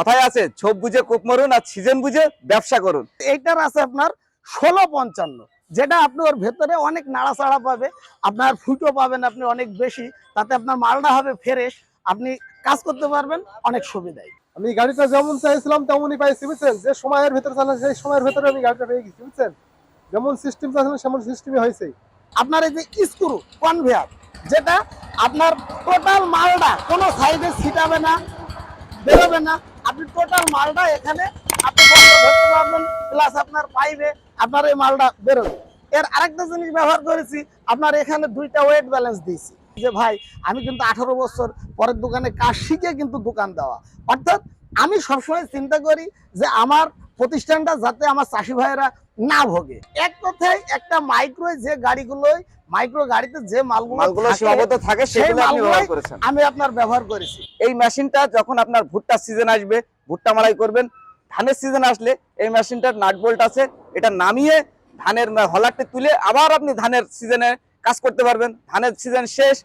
কথায় আছে ছোপ বুঝে কোপ মারুন আর সিজন বুঝে ব্যবসা করুন। এইটার আছে আপনার ষোলো পঞ্চান্ন যেটা আপনি ওর ভেতরে অনেক নাড়াচাড়া পাবে আপনার ফুটো পাবেন আপনি অনেক বেশি তাতে আপনার মালটা হবে ফ্রেশ আপনি কাজ করতে পারবেন অনেক সুবিধায় আমি গাড়িটা যেমন চাইছিলাম তেমনই পাইছি বুঝছেন? যে সময়ের ভিতরে চালান সেই সময়ের ভেতরে আমি গাড়িটা পেয়ে গেছি বুঝছেন? যেমন সিস্টেম চাইছিলাম সেমন সিস্টেমই হয়েছে আপনার এই যে স্ক্রু কনভেয়ার যেটা আপনার টোটাল মালটা কোনো সাইডে ছিটাবে না বেরোবে না আপনি টোটাল মালটা এখানে আপনার পাইবে আপনার এই মালটা বেরোবে। এর আরেকটা জিনিস ব্যবহার করেছি, আপনার এখানে দুইটা ওয়েট ব্যালেন্স দিয়েছি। যে ভাই, আমি কিন্তু আঠারো বছর পরের দোকানে কাজ শিখে কিন্তু দোকান দেওয়া। অর্থাৎ আমি সবসময় চিন্তা করি যে আমার প্রতিষ্ঠানটা যাতে আমার চাষি ভাইয়েরা না ভোগে। এক কথায় একটা মাইক্রো যে গাড়িগুলোই মাইক্রো গাড়িতে যে মালগুলো সীমাবদ্ধ থাকে সেগুলো আপনি ব্যবহার করেছেন। আমি আপনার ব্যবহার করেছি। এই মেশিনটা যখন আপনার ভুট্টার সিজন আসবে ভুট্টা মারাই করবেন ধানের সিজন আসলে এই মেশিনটার নাট বোল্ট আছে এটা নামিয়ে ধানের হলারটি তুলে আবার আপনি ধানের সিজনে কাজ করতে পারবেন। ধানের সিজন শেষ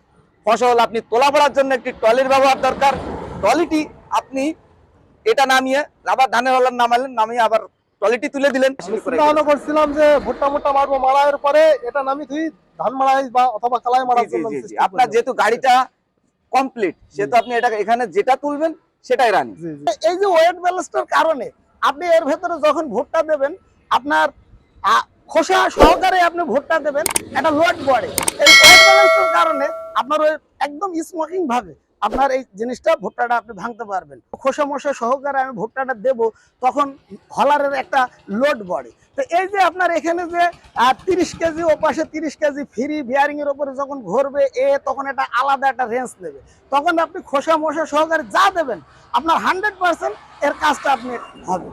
ফসল আপনি তোলা পড়ার জন্য একটি ট্রলির ব্যবহার দরকার। ট্রলিটি আপনি এটা নামিয়ে আবার ধানের হলার নামালেন নামিয়ে আবার ট্রলিটি তুলে দিলেন। করছিলাম যে ভুট্টা মুট্টা মারবো মারার পরে এটা নামি তুই ধান মারাই বা অথবা কালাই system আপনার যেহেতু গাড়িটা কমপ্লিট সেহেতু আপনি এটা এখানে যেটা তুলবেন সেটাই রানি। এই যে ওয়েট ব্যালেন্সটার কারণে আপনি এর ভেতরে যখন ভুট্টা দেবেন আপনার খোসা সহকারে আপনি ভুট্টা দেবেন একটা লোড পড়ে এই ওয়েট ব্যালেন্সটার কারণে আপনার ওই একদম স্মোকিং ভাবে আপনার এই জিনিসটা ভুট্টাটা আপনি ভাঙতে পারবেন। খোসা মশা সহকারে আমি ভুট্টাটা দেব তখন হলারের একটা লোড পড়ে তো এই যে আপনার এখানে যে তিরিশ কেজি ও পাশে তিরিশ কেজি ফ্রি বিয়ারিং এর উপরে যখন ঘুরবে এ তখন একটা আলাদা একটা রেঞ্জ নেবে। তখন আপনি খোসা মশা সহকারে যা দেবেন আপনার হান্ড্রেড পার্সেন্ট এর কাজটা আপনি হবে।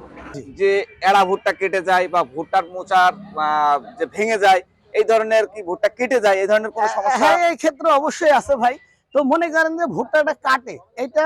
যে এড়া ভুট্টা কেটে যায় বা ভুট্টার মোচার যে ভেঙে যায় এই ধরনের কি ভুট্টা কেটে যায় এই ধরনের কোনো সমস্যা? হ্যাঁ এই ক্ষেত্রে অবশ্যই আছে ভাই। তো মনে করেন যে ভুট্টাটা কাটে এটা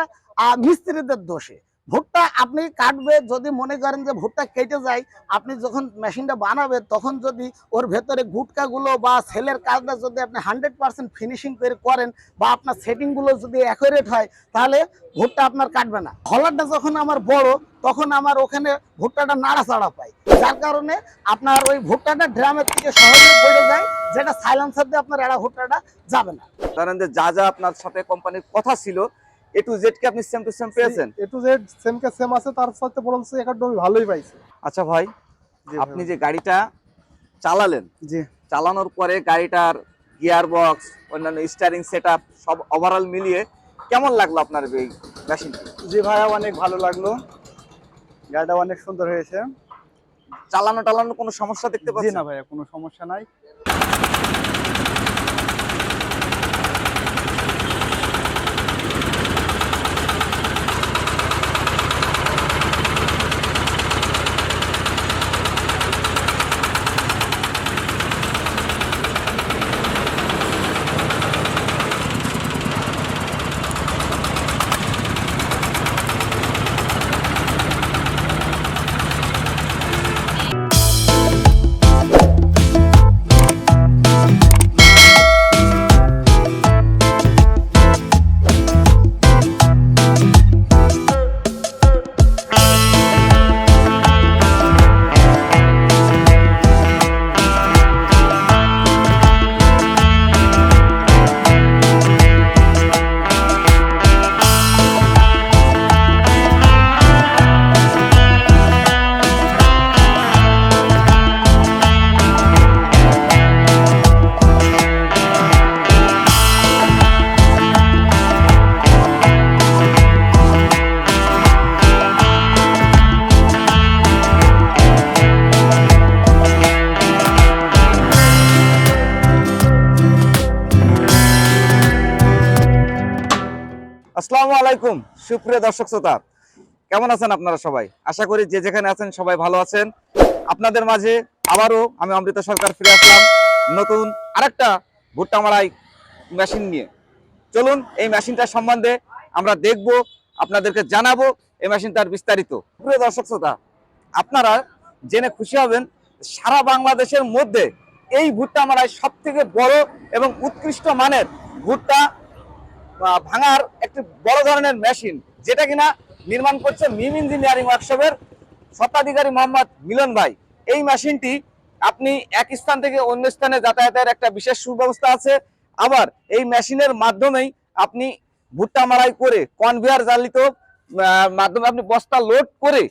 মিস্ত্রিদের দোষে। ভুট্টা আপনি কাটবে, যদি মনে করেন যে ভুট্টা কেটে যায়, আপনি যখন মেশিনটা বানাবেন তখন যদি ওর ভেতরে গুটকাগুলো বা সেলের কাজটা যদি আপনি হান্ড্রেড পার্সেন্ট ফিনিশিং করে করেন বা আপনার সেটিংগুলো যদি অ্যাকুরেট হয়, তাহলে ভুট্টা আপনার কাটবে না। হলারটা যখন আমার বড়, তখন আমার ওখানে ভুট্টাটা নাড়াচাড়া পায়। যার কারণে আপনার ওই ভুট্টাটা ড্রামের থেকে সহজে পড়ে যায়, যেটা সাইলেন্সার দিয়ে আপনার এরা ভুট্টাটা যাবে না। ধরেন যে যা যা আপনার সাথে কোম্পানির কথা ছিল এ টু জেড কি আপনি সেম টু সেম পেয়েছেন? এ টু জেড সেম কে সেম আছে তার সাথে বরঞ্চ একদমই ভালোই পাইছি। আচ্ছা ভাই আপনি যে গাড়িটা চালালেন জি। চালানোর পরে গাড়িটার গিয়ার বক্স অন্যান্য স্টারিং সেট সব ওভারঅল মিলিয়ে কেমন লাগল আপনার এই মেশিনটি জি ভাইয়া অনেক ভালো লাগল। গাড়িটা অনেক সুন্দর হয়েছে। চালানো টালানো কোনো সমস্যা দেখতে জি পাচ্ছেন? না ভাইয়া কোনো সমস্যা নাই। আলাইকুম, সুপ্রিয় দর্শক শ্রোতা। কেমন আছেন আপনারা সবাই? আশা করি যে যেখানে আছেন সবাই ভালো আছেন। আপনাদের মাঝে আবারও আমি অমৃত সরকার ফিরে আসলাম। নতুন আরেকটা ভুট্টা মারাই মেশিন নিয়ে। চলুন, এই মেশিনটার সম্বন্ধে আমরা দেখব, আপনাদেরকে জানাব এই মেশিনটার বিস্তারিত। প্রিয় দর্শক শ্রোতা, আপনারা জেনে খুশি হবেন, সারা বাংলাদেশের মধ্যে এই ভুট্টা মারাই সব থেকে বড় এবং উৎকৃষ্ট মানের ভুট্টা ভাঙার একটি বড় ধরনের মেশিন যেটা কিনা নির্মাণ করছে মিম ইঞ্জিনিয়ারিং ওয়ার্কশপের স্বত্বাধিকারী মোহাম্মদ মিলন ভাই। এই মেশিনটি আপনি এক স্থান থেকে অন্য স্থানে যাতায়াতের একটা বিশেষ সুব্যবস্থা আছে। আবার এই মেশিনের মাধ্যমেই আপনি ভুট্টা মারাই করে কনভেয়ার আহ, মাধ্যমে আপনি বস্তা লোড করে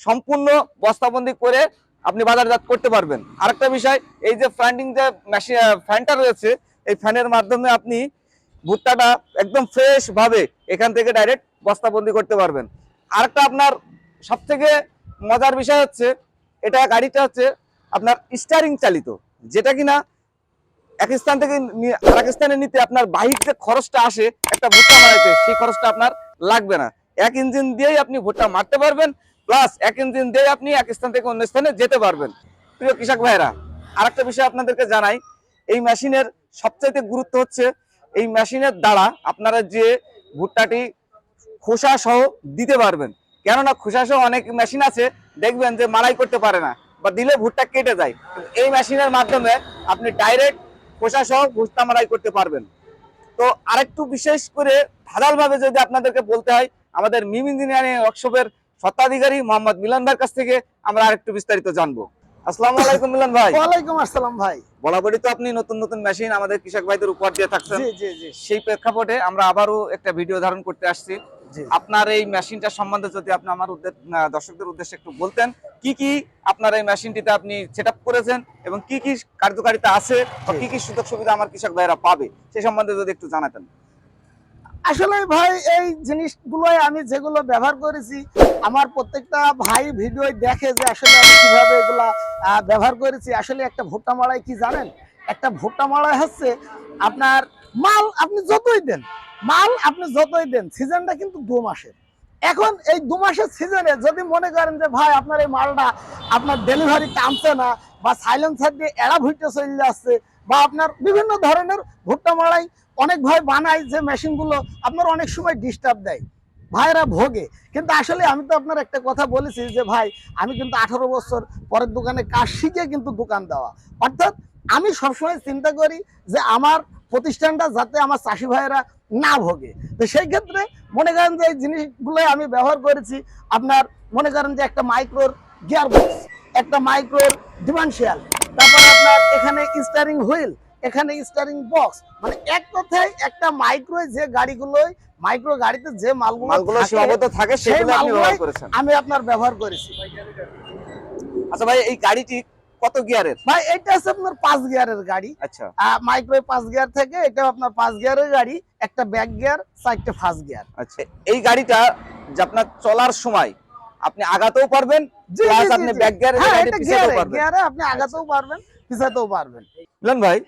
সম্পূর্ণ বস্তাবন্দি করে আপনি বাজারজাত করতে পারবেন। আরেকটা বিষয় এই যে ফ্যান্ডিং যে মেশিন ফ্যানটা রয়েছে এই ফ্যানের মাধ্যমে আপনি ভুট্টাটা একদম ফ্রেশ ভাবে এখান থেকে ডাইরেক্ট বস্তাবন্দি করতে পারবেন। আরেকটা আপনার সব থেকে মজার বিষয় হচ্ছে, এটা গাড়িটা হচ্ছে আপনার স্টারিং চালিত, যেটা কিনা এক স্থান থেকে আরেক স্থানে নিতে আপনার বাহির যে খরচটা আসে, একটা ভুট্টা মারাইতে, সেই খরচটা আপনার লাগবে না। এক ইঞ্জিন দিয়েই আপনি ভুট্টা মারতে পারবেন প্লাস এক ইঞ্জিন দিয়ে আপনি এক স্থান থেকে অন্য স্থানে যেতে পারবেন। প্রিয় কৃষক ভাইরা আরেকটা বিষয় আপনাদেরকে জানাই, এই মেশিনের সবচাইতে গুরুত্ব হচ্ছে এই মেশিনের দ্বারা আপনারা যে ভুট্টাটি খোসা সহ দিতে পারবেন। কেননা খোসা সহ অনেক মেশিন আছে, দেখবেন যে মারাই করতে পারে না বা দিলে ভুট্টা কেটে যায়। এই মেশিনের মাধ্যমে আপনি ডাইরেক্ট খোসা সহ ভুট্টা মারাই করতে পারবেন। তো আরেকটু বিশেষ করে ধারালভাবে যদি আপনাদেরকে বলতে হয়, আমাদের মিম ইঞ্জিনিয়ারিং ওয়ার্কশপের স্বত্বাধিকারী মোহাম্মদ মিলন ভাইয়ের কাছ থেকে আমরা আরেকটু বিস্তারিত জানব। আসসালামু আলাইকুম মিলন ভাই। ওয়ালাইকুম আসসালাম ভাই। বরাবরই তো আপনি নতুন নতুন মেশিন আমাদের কৃষক ভাইদের উপহার দিয়ে থাকছেন। জি জি জি। সেই প্রেক্ষাপটে আমরা আবারও একটা ভিডিও ধারণ করতে আসছি। আপনার এই মেশিনটা সম্বন্ধে যদি আপনি আমার দর্শকদের উদ্দেশ্যে একটু বলতেন কি কি আপনার এই মেশিনটিতে আপনি সেট করেছেন এবং কি কি কার্যকারিতা আছে বা কি কি সুযোগ সুবিধা আমার কৃষক ভাইরা পাবে সেই সম্বন্ধে যদি একটু জানাতেন। আসলে ভাই, এই জিনিসগুলোই আমি যেগুলো ব্যবহার করেছি, আমার প্রত্যেকটা ভাই ভিডিও দেখে যে আসলে আমি কীভাবে এগুলা ব্যবহার করেছি। আসলে একটা ভুট্টা মাড়াই কি জানেন? একটা ভুট্টা মাড়াই হচ্ছে আপনার মাল আপনি যতই দেন, মাল আপনি যতই দেন, সিজনটা কিন্তু দু মাসের। এখন এই দু মাসের সিজনে যদি মনে করেন যে ভাই, আপনার এই মালটা আপনার ডেলিভারি টানছে না বা সাইলেন্সার দিয়ে এড়া ভুট্টা চলে যাচ্ছে বা আপনার বিভিন্ন ধরনের ভুট্টা মাড়াই অনেক ভাই বানায় যে মেশিনগুলো আপনার অনেক সময় ডিস্টার্ব দেয়। ভাইরা ভোগে। কিন্তু আসলে আমি তো আপনার একটা কথা বলেছি যে, ভাই, আমি কিন্তু আঠারো বছর পরের দোকানে কাজ শিখে কিন্তু দোকান দেওয়া। অর্থাৎ আমি সবসময় চিন্তা করি যে, আমার প্রতিষ্ঠানটা যাতে আমার চাষি ভাইয়েরা না ভোগে। তো সেই ক্ষেত্রে মনে করেন যে, এই জিনিসগুলো আমি ব্যবহার করেছি। আপনার মনে করেন যে, একটা মাইক্রোর গিয়ার বক্স একটা মাইক্রোর ডিমান্সিয়াল তারপর আপনার এখানে স্টারিং হুইল এখানে স্টারিং বক্স মানে এক কথায় একটা মাইক্রো যে গাড়িগুলোই মাইক্রো গাড়িতে যে মালগুলো থাকে, সীমাবদ্ধ সেই আমি আপনার ব্যবহার করেছি। আচ্ছা ভাই এই গাড়িটি কত গিয়ারের? ভাই এটা হচ্ছে আপনার পাঁচ গিয়ারের গাড়ি। আচ্ছা। মাইক্রো পাঁচ গিয়ার থেকে এটা আপনার পাঁচ গিয়ারের গাড়ি একটা ব্যাক গিয়ার চারটে ফার্স্ট গিয়ার আচ্ছা এই গাড়িটা যে আপনার চলার সময় আপনি আগাতেও পারবেন আপনি হ্যাঁ, গাড়ি পিছাতেও পারবেন। আপনি আগাতেও পারবেন পিছাতেও পারবেন। মিলন ভাই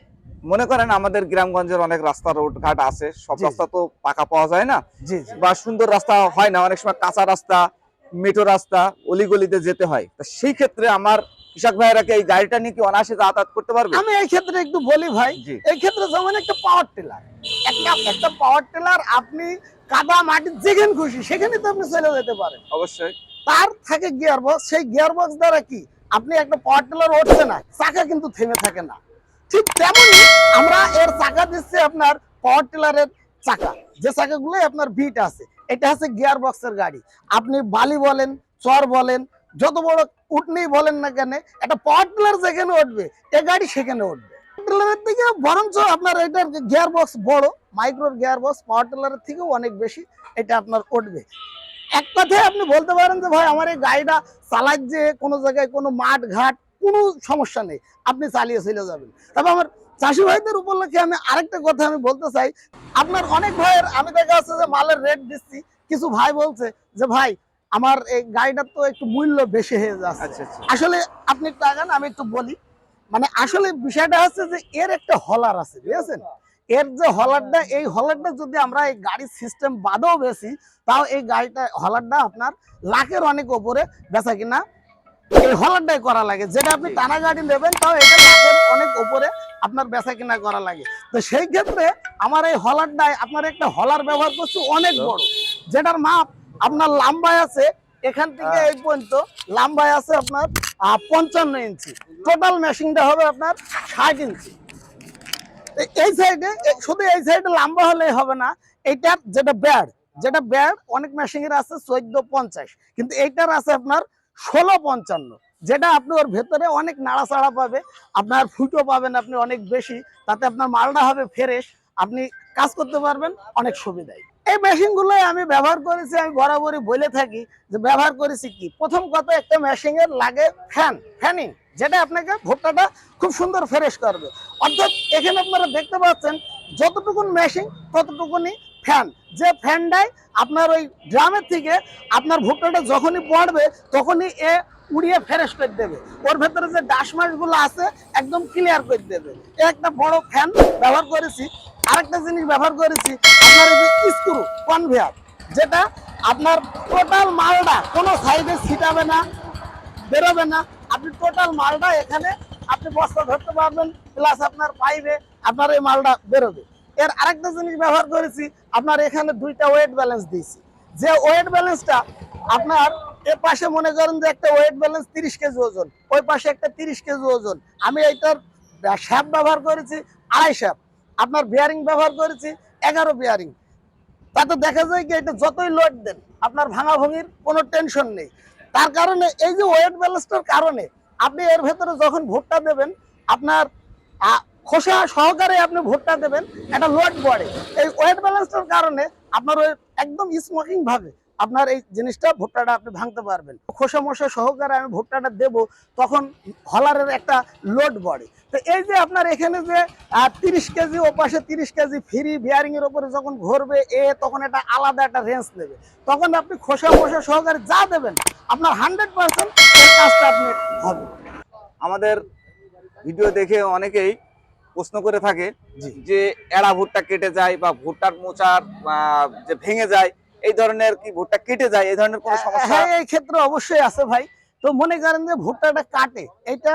মনে করেন আমাদের গ্রামগঞ্জের অনেক রাস্তা রোড ঘাট আছে সব রাস্তা তো পাকা পাওয়া যায় না। বা সুন্দর রাস্তা হয় না অনেক সময় কাঁচা রাস্তা মেটো রাস্তা অলিগলিতে যেতে হয়। তো সেই ক্ষেত্রে আমার কৃষক এই গাড়িটা নিয়ে কি অনায়াসে যাতায়াত করতে পারবে? আমি এই ক্ষেত্রে একটু বলি ভাই এই ক্ষেত্রে যেমন একটা পাওয়ার টিলার একটা একটা পাওয়ার টিলার আপনি কাদা মাটি যেখানে খুশি সেখানে তো আপনি চলে যেতে পারেন। অবশ্যই। তার থাকে গিয়ার বক্স সেই গিয়ার বক্স দ্বারা কি? আপনি একটা পাওয়ার টিলার উঠছে না চাকা কিন্তু থেমে থাকে না। ঠিক তেমনি আমরা এর চাকা দিচ্ছি আপনার পাওয়ার টিলারের চাকা। যে চাকাগুলো আপনার ভিট আছে, এটা হচ্ছে গিয়ার বক্সের গাড়ি। আপনি বালি বলেন, চর বলেন, যত বড় উঠনেই বলেন না কেন, একটা পাওয়ার টিলার যেখানে উঠবে, এ গাড়ি সেখানে উঠবে। বরঞ্চ আপনার গিয়ার বক্স বড় মাইক্রোর গিয়ার বক্স পাওয়ার টিলারের থেকেও অনেক বেশি এটা আপনার উঠবে। এক কথায় আপনি বলতে পারেন যে ভাই, আমার এই গাড়িটা চালাই যে কোনো জায়গায় কোনো মাঠ ঘাট কোনো সমস্যা নেই। আপনি চালিয়ে চলে যাবেন। তবে আমার চাষি ভাইদের উপলক্ষে আমি আরেকটা কথা আমি বলতে চাই। আপনার অনেক ভাইয়ের আমি দেখা যাচ্ছে যে মালের রেট দিচ্ছি। কিছু ভাই বলছে যে ভাই আমার এই গাড়িটার তো একটু মূল্য বেশি হয়ে যাচ্ছে। আচ্ছা আচ্ছা। আসলে আপনি একটু আগান আমি একটু বলি। মানে আসলে বিষয়টা হচ্ছে যে এর একটা হলার আছে বুঝেছেন? এর যে হলারটা এই হলারটা যদি আমরা এই গাড়ির সিস্টেম বাদেও বেশি তাও এই গাড়িটা হলারটা আপনার লাখের অনেক ওপরে বেচা কিনা এই হলারটাই করা লাগে। যেটা আপনি টানা গাড়ি নেবেন তাও এটা লাখের অনেক ওপরে আপনার বেচা কিনা করা লাগে। তো সেই ক্ষেত্রে আমার এই হলারটায় আপনার একটা হলার ব্যবহার করছি অনেক বড়। যেটার মাপ আপনার লাম্বায় আছে এখান থেকে এই পর্যন্ত লাম্বায় আছে আপনার পঞ্চান্ন ইঞ্চি। টোটাল মেশিনটা হবে আপনার ষাট ইঞ্চি। এই সাইডে শুধু এই সাইডে লম্বা হলে হবে না এইটার যেটা ব্যাড যেটা ব্যাড অনেক মেশিনের আছে চোদ্দ পঞ্চাশ। কিন্তু এইটার আছে আপনার ষোলো পঞ্চান্ন, যেটা আপনি ওর ভেতরে অনেক নাড়াচাড়া পাবে, আপনার ফুটো পাবেন আপনি অনেক বেশি, তাতে আপনার মালটা হবে ফ্রেশ, আপনি কাজ করতে পারবেন, অনেক সুবিধায় এই মেশিনগুলোই আমি ব্যবহার করেছি, আমি বরাবরই বলে থাকি যে ব্যবহার করেছি কি? প্রথম কথা, একটা মেশিনের লাগে ফ্যান ফ্যানিং যেটা আপনাকে ভুট্টাটা খুব সুন্দর ফ্রেশ করবে। অর্থাৎ এখানে আপনারা দেখতে পাচ্ছেন, যতটুকুন মেশিন ততটুকুনি ফ্যান। যে ফ্যানটাই আপনার ওই ড্রামের থেকে আপনার ভুট্টাটা যখনই পড়বে, তখনই এ উড়িয়ে ফ্রেশ করে দেবে। ওর ভেতরে যে ডাস মাসগুলো আছে, একদম ক্লিয়ার করে দেবে। এ একটা বড় ফ্যান ব্যবহার করেছি। আরেকটা জিনিস ব্যবহার করেছি, আপনার এই যে স্ক্রু কনভেয়ার যেটা আপনার টোটাল মালটা কোনো সাইডে ছিটাবে না, বেরোবে না। আপনি টোটাল মালটা এখানে আপনি বস্তা ধরতে পারবেন প্লাস আপনার পাইবে আপনার এই মালটা বেরোবে। এর আরেকটা জিনিস ব্যবহার করেছি, আপনার এখানে দুইটা ওয়েট ব্যালেন্স দিয়েছি। যে ওয়েট ব্যালেন্সটা আপনার এ পাশে মনে করেন যে একটা ওয়েট ব্যালেন্স তিরিশ কেজি ওজন, ওই পাশে একটা তিরিশ কেজি ওজন। আমি এইটার শ্যাপ ব্যবহার করেছি, আড়াই শ্যাপ আপনার বিয়ারিং ব্যবহার করেছি, এগারো বিয়ারিং তাতে দেখা যায় কি, এটা যতই লোড দেন, আপনার ভাঙা ভঙ্গির কোনো টেনশন নেই। তার কারণে এই যে ওয়েট ব্যালেন্সটার কারণে আপনি এর ভেতরে যখন ভুট্টা দেবেন, আপনার খোসা সহকারে আপনি ভুট্টা দেবেন একটা লোড পড়ে এই ওয়েট ব্যালেন্সটার কারণে আপনার ওই একদম স্মোকিং ভাবে আপনার এই জিনিসটা ভুট্টাটা আপনি ভাঙতে পারবেন। খোসা মশা সহকারে আমি ভুট্টাটা দেব, তখন হলারের একটা লোড পড়ে তো এই যে আপনার এখানে যে তিরিশ কেজি ও পাশে তিরিশ কেজি ফ্রি বিয়ারিং এর উপরে যখন ঘুরবে, এ তখন একটা আলাদা একটা রেঞ্জ নেবে। তখন আপনি খোসা মশা সহকারে যা দেবেন, আপনার হান্ড্রেড পার্সেন্ট কাজটা আপনি হবে। আমাদের ভিডিও দেখে অনেকেই প্রশ্ন করে থাকে যে এড়া ভুট্টা কেটে যায় বা ভুট্টার মোচার যে ভেঙে যায় এই ধরনের কি ভুট্টা কেটে যায় এই ধরনের কোনো সমস্যা? হ্যাঁ এই ক্ষেত্রে অবশ্যই আছে ভাই। তো মনে করেন যে ভুট্টাটা কাটে এটা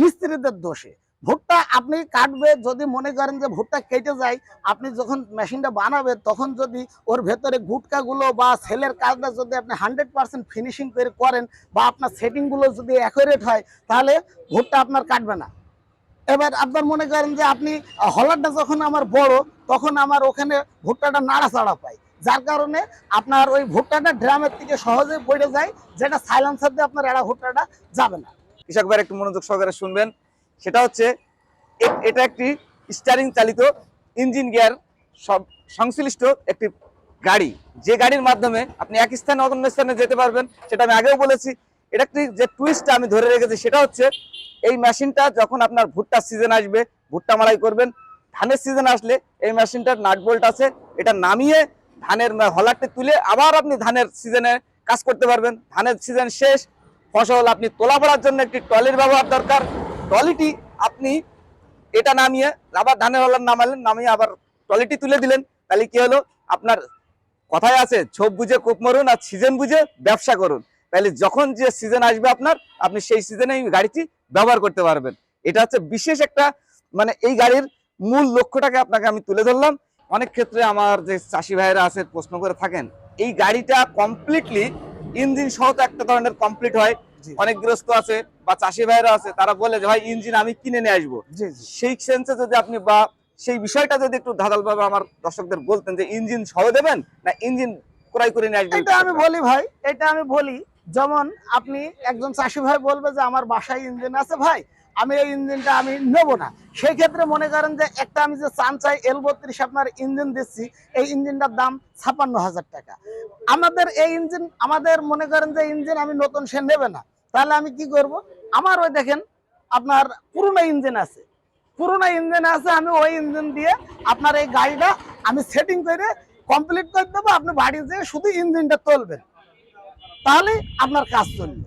মিস্ত্রিদের দোষে। ভুট্টা আপনি কাটবে যদি মনে করেন যে ভুট্টা কেটে যায় আপনি যখন মেশিনটা বানাবেন তখন যদি ওর ভেতরে গুটকাগুলো বা সেলের কাজটা যদি আপনি হান্ড্রেড পার্সেন্ট ফিনিশিং করে করেন বা আপনার সেটিংগুলো যদি অ্যাকুরেট হয় তাহলে ভুট্টা আপনার কাটবে না। এবার আপনার মনে করেন যে আপনি হলারটা যখন আমার বড়, তখন আমার ওখানে ভুট্টাটা নাড়াচাড়া পায়। যার কারণে আপনার ওই ভুট্টাটা ড্রামের থেকে সহজে পড়ে যায়, যেটা সাইলেন্সার দিয়ে আপনার এরা ভুট্টাটা যাবে না। কৃষক ভাই একটু মনোযোগ সহকারে শুনবেন। সেটা হচ্ছে এটা একটি স্টারিং চালিত ইঞ্জিন গিয়ার সব, সংশ্লিষ্ট একটি গাড়ি। যে গাড়ির মাধ্যমে আপনি এক স্থানে অন্য স্থানে যেতে পারবেন, সেটা আমি আগেও বলেছি। এটা একটি যে টুইস্টটা আমি ধরে রেখেছি, সেটা হচ্ছে এই মেশিনটা যখন আপনার ভুট্টার সিজন আসবে, ভুট্টা মারাই করবেন, ধানের সিজন আসলে এই মেশিনটার নাট বোল্ট আছে, এটা নামিয়ে ধানের হলারটি তুলে আবার আপনি ধানের সিজনে কাজ করতে পারবেন। ধানের সিজন শেষ, ফসল আপনি তোলা পড়ার জন্য একটি ট্রলির ব্যবহার দরকার। ট্রলিটি আপনি এটা নামিয়ে আবার ধানের হলার নামালেন, নামিয়ে আবার ট্রলিটি তুলে দিলেন। তাহলে কি হলো? আপনার কথায় আছে, ছোপ বুঝে কোপ মরুন আর সিজন বুঝে ব্যবসা করুন। তাহলে যখন যে সিজন আসবে আপনার, আপনি সেই সিজনে গাড়িটি ব্যবহার করতে পারবেন। এটা হচ্ছে বিশেষ একটা মানে এই গাড়ির মূল লক্ষ্যটাকে আপনাকে আমি তুলে ধরলাম। অনেক ক্ষেত্রে আমার যে চাষি ভাইরা আছে প্রশ্ন করে থাকেন এই গাড়িটা কমপ্লিটলি ইঞ্জিন সহ তো একটা ধরনের কমপ্লিট হয়। অনেক গ্রস্ত আছে বা চাষি ভাইরা আছে তারা বলে যে ভাই ইঞ্জিন আমি কিনে নিয়ে আসব। সেই সেন্সে যদি আপনি বা সেই বিষয়টা যদি একটু ধাঁধালভাবে আমার দর্শকদের বলতেন যে ইঞ্জিন সহ দেবেন না ইঞ্জিন ক্রয় করে নিয়ে আসবেন? এটা আমি বলি ভাই এটা আমি বলি যেমন আপনি একজন চাষি ভাই বলবে যে, আমার বাসায় ইঞ্জিন আছে ভাই, আমি এই ইঞ্জিনটা আমি নেব না। সেই ক্ষেত্রে মনে করেন যে, একটা আমি যে চান চাই এল বত্রিশ আপনার ইঞ্জিন দিচ্ছি, এই ইঞ্জিনটার দাম ছাপান্ন হাজার টাকা। আমাদের এই ইঞ্জিন, আমাদের মনে করেন যে, ইঞ্জিন আমি নতুন সে নেবে না। তাহলে আমি কি করব? আমার ওই দেখেন, আপনার পুরনো ইঞ্জিন আছে। পুরোনো ইঞ্জিন আছে, আমি ওই ইঞ্জিন দিয়ে আপনার এই গাড়িটা আমি সেটিং করে কমপ্লিট করে দেবো। আপনি বাড়ি যেয়ে শুধু ইঞ্জিনটা তুলবেন। তাহলে আপনার কাজ চলবে।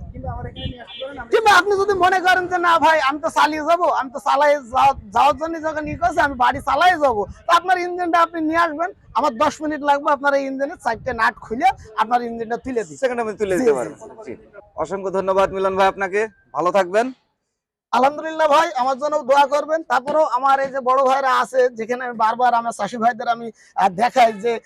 কিংবা আপনি যদি মনে করেন যে না ভাই আমি তো চালিয়ে যাব আমি তো চালাই যাওয়ার জন্য যখন ই করছি আমি বাড়ি চালাই যাব। তো আপনার ইঞ্জিনটা আপনি নিয়ে আসবেন। আমার দশ মিনিট লাগবে আপনার এই ইঞ্জিনের চারটে নাট খুলে আপনার ইঞ্জিনটা তুলে দিই সেখানে আমি তুলে দিতে পারব অসংখ্য ধন্যবাদ মিলন ভাই আপনাকে। ভালো থাকবেন। আলহামদুলিল্লাহ ভাই, আমার জন্য দোয়া করবেন। তারপরেও আমার এই যে বড় ভাইরা আছে, যেখানে আমি বারবার আমার চাষি ভাইদের আমি দেখাই যে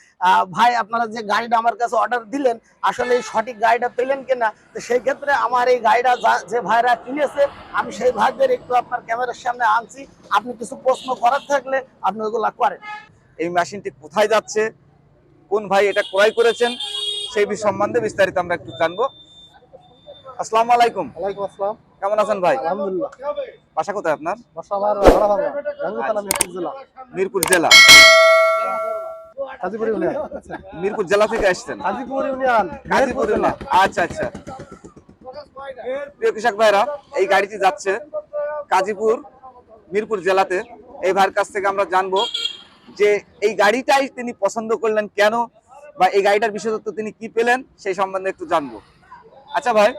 ভাই, আপনারা যে গাড়িটা আমার কাছে অর্ডার দিলেন, আসলে এই সঠিক গাড়িটা পেলেন কিনা? তো সেই ক্ষেত্রে আমার এই গাড়িটা যা- ভাইরা কিনেছে, আমি সেই ভাইদের একটু আপনার ক্যামেরার সামনে আনছি। আপনি কিছু প্রশ্ন করার থাকলে আপনি ওইগুলা করেন। এই মেশিনটি কোথায় যাচ্ছে? কোন ভাই এটা ক্রয় করেছেন? সেই সম্বন্ধে বিস্তারিত আমরা একটু জানব। আসসালামু আলাইকুম। ওয়ালাইকুম আসসালাম। কেমন আছেন ভাই? আলহামদুলিল্লাহ। বাসা কোথায় আপনার? বাসা আমার ভাড়া মিরপুর জেলা। মিরপুর জেলা। গাজীপুর ইউনিয়ন। মিরপুর জেলা থেকে আসছেন? ইউনিয়ন। জেলা। আচ্ছা আচ্ছা। প্রিয় কৃষক ভাইরা এই গাড়িটি যাচ্ছে গাজীপুর মিরপুর জেলাতে। এই ভাইয়ের কাছ থেকে আমরা জানব যে এই গাড়িটাই তিনি পছন্দ করলেন কেন বা এই গাড়িটার বিশেষত্ব তিনি কি পেলেন সেই সম্বন্ধে একটু জানব। আচ্ছা ভাই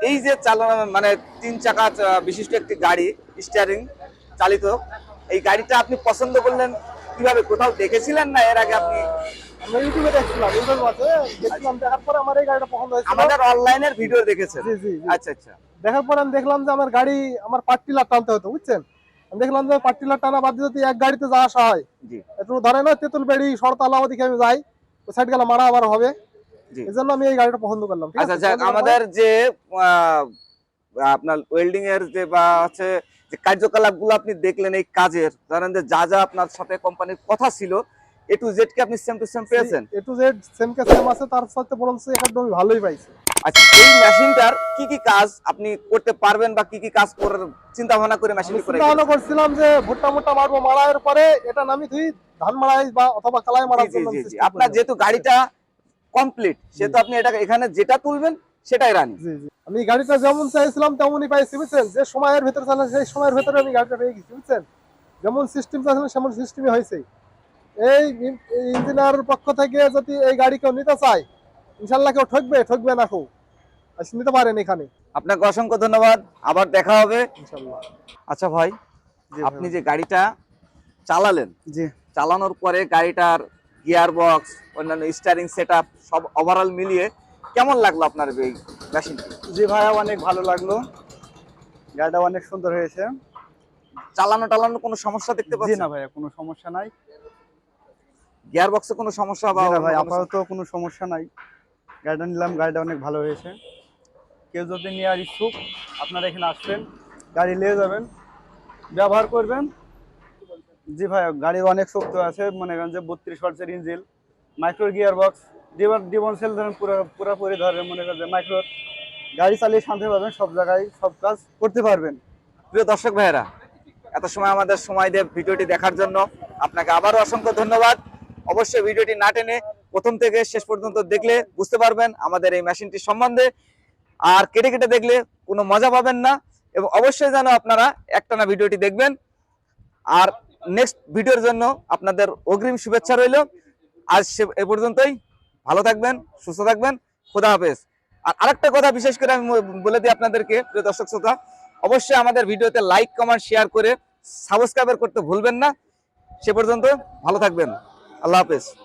এই যে চালানো মানে তিন চাকা বিশিষ্ট একটি গাড়ি স্টিয়ারিং চালিত এই গাড়িটা আপনি পছন্দ করলেন কীভাবে? কোথাও দেখেছিলেন না এর আগে আপনি? আমরা ইউটিউবে দেখছিলাম ইউটিউব আছে দেখছিলাম দেখার পরে আমার এই গাড়িটা পছন্দ আমাদের অনলাইনের ভিডিও দেখেছেন? জি জি জি। আচ্ছা আচ্ছা। দেখার পরে আমি দেখলাম যে আমার গাড়ি আমার পার্টিলার টানতে হতো বুঝছেন? আমি দেখলাম যে পার্টিলার টানা বাদ দিয়ে এক গাড়িতে যাওয়া আসা হয় জি। একটু ধরে না তেঁতুল বেড়ি সরতলা ওদিকে আমি যাই ওই সাইড গেলে মারা আবার হবে। জি। আমি এই গাড়িটা পছন্দ করলাম আচ্ছা আছে? আচ্ছা পছন্দ করার আমাদের যে আপনার ওয়েল্ডিং এর যে বা হচ্ছে যে কার্যকলাপগুলো আপনি দেখলেন এই কাজের ধরেন যে যা যা আপনার সাথে কোম্পানির কথা ছিল এ টু জেড কি আপনি সেম টু সেম পেয়েছেন? এ টু জেড সেম কে সেম আছে তার সাথে বরঞ্চ একদম ভালোই পাইছি। আচ্ছা এই মেশিনটার কি কি কাজ আপনি করতে পারবেন বা কি কি কাজ করার চিন্তা ভাবনা করে মেশিন করে চিন্তা ভাবনা করছিলাম যে ভুট্টা মুট্টা মারবো মারার পরে এটা নামি তুই ধান মারাই বা অথবা কালাই মারার জন্য আপনার যেহেতু গাড়িটা কমপ্লিট সেহেতু আপনি এটা এখানে যেটা তুলবেন সেটাই রানি। আমি গাড়িটা যেমন চাইছিলাম তেমনই পাইছি বুঝছেন? যে সময়ের ভিতরে চালান সেই সময়ের ভিতরে আমি গাড়িটা পেয়ে গেছি বুঝছেন? যেমন সিস্টেম চাইছিলাম সেমন সিস্টেমই হয়েছে এই ইঞ্জিনিয়ারের পক্ষ থেকে যদি এই গাড়ি কেউ নিতে চায় ইনশাল্লাহ কেউ ঠকবে ঠকবে না কেউ। নিতে পারেন এখানে। আপনাকে অসংখ্য ধন্যবাদ। আবার দেখা হবে। ইনশাল্লাহ আচ্ছা ভাই আপনি যে গাড়িটা চালালেন জি। চালানোর পরে গাড়িটার গিয়ার বক্স অন্যান্য স্টারিং সেট সব ওভারঅল মিলিয়ে কেমন লাগল আপনার এই মেশিনটি জি ভাইয়া অনেক ভালো লাগল। গাড়িটা অনেক সুন্দর হয়েছে। চালানো টালানো কোনো সমস্যা দেখতে জি পাচ্ছেন? না ভাইয়া কোনো সমস্যা নাই। গিয়ার বক্সে কোনো সমস্যা বা ভাই আপাতত কোনো সমস্যা নাই। গাড়িটা নিলাম গাড়িটা অনেক ভালো হয়েছে। কেউ যদি নেওয়ার ইচ্ছুক আপনারা এখানে আসবেন গাড়ি নিয়ে যাবেন ব্যবহার করবেন। জি ভাই, গাড়ির অনেক শক্ত আছে, মনে করেন যে বত্রিশ হর্সের ইঞ্জিল মাইক্রো গিয়ার বক্স ডিবন ডিবন সেল ধরেন পুরো পুরোপুরি ধরেন মনে করেন যে মাইক্রো গাড়ি চালিয়ে শান্তি পাবেন, সব জায়গায় সব কাজ করতে পারবেন। প্রিয় দর্শক ভাইয়েরা, এত সময় আমাদের সময় দিয়ে ভিডিওটি দেখার জন্য। আপনাকে আবারও অসংখ্য ধন্যবাদ। অবশ্যই ভিডিওটি না টেনে প্রথম থেকে শেষ পর্যন্ত দেখলে বুঝতে পারবেন আমাদের এই মেশিনটি সম্বন্ধে। আর কেটে কেটে দেখলে কোনো মজা পাবেন না। এবং অবশ্যই যেন আপনারা একটানা ভিডিওটি দেখবেন। আর নেক্সট ভিডিওর জন্য আপনাদের অগ্রিম শুভেচ্ছা রইল। আজ সে- এ পর্যন্তই। ভালো থাকবেন, সুস্থ থাকবেন। খোদা হাফেজ। আর আরেকটা কথা বিশেষ করে আমি বলে দিই আপনাদেরকে, প্রিয় দর্শক শ্রোতা, অবশ্যই আমাদের ভিডিওতে লাইক কমেন্ট শেয়ার করে সাবস্ক্রাইবার করতে ভুলবেন না। সে পর্যন্ত ভালো থাকবেন। আল্লাহ হাফেজ।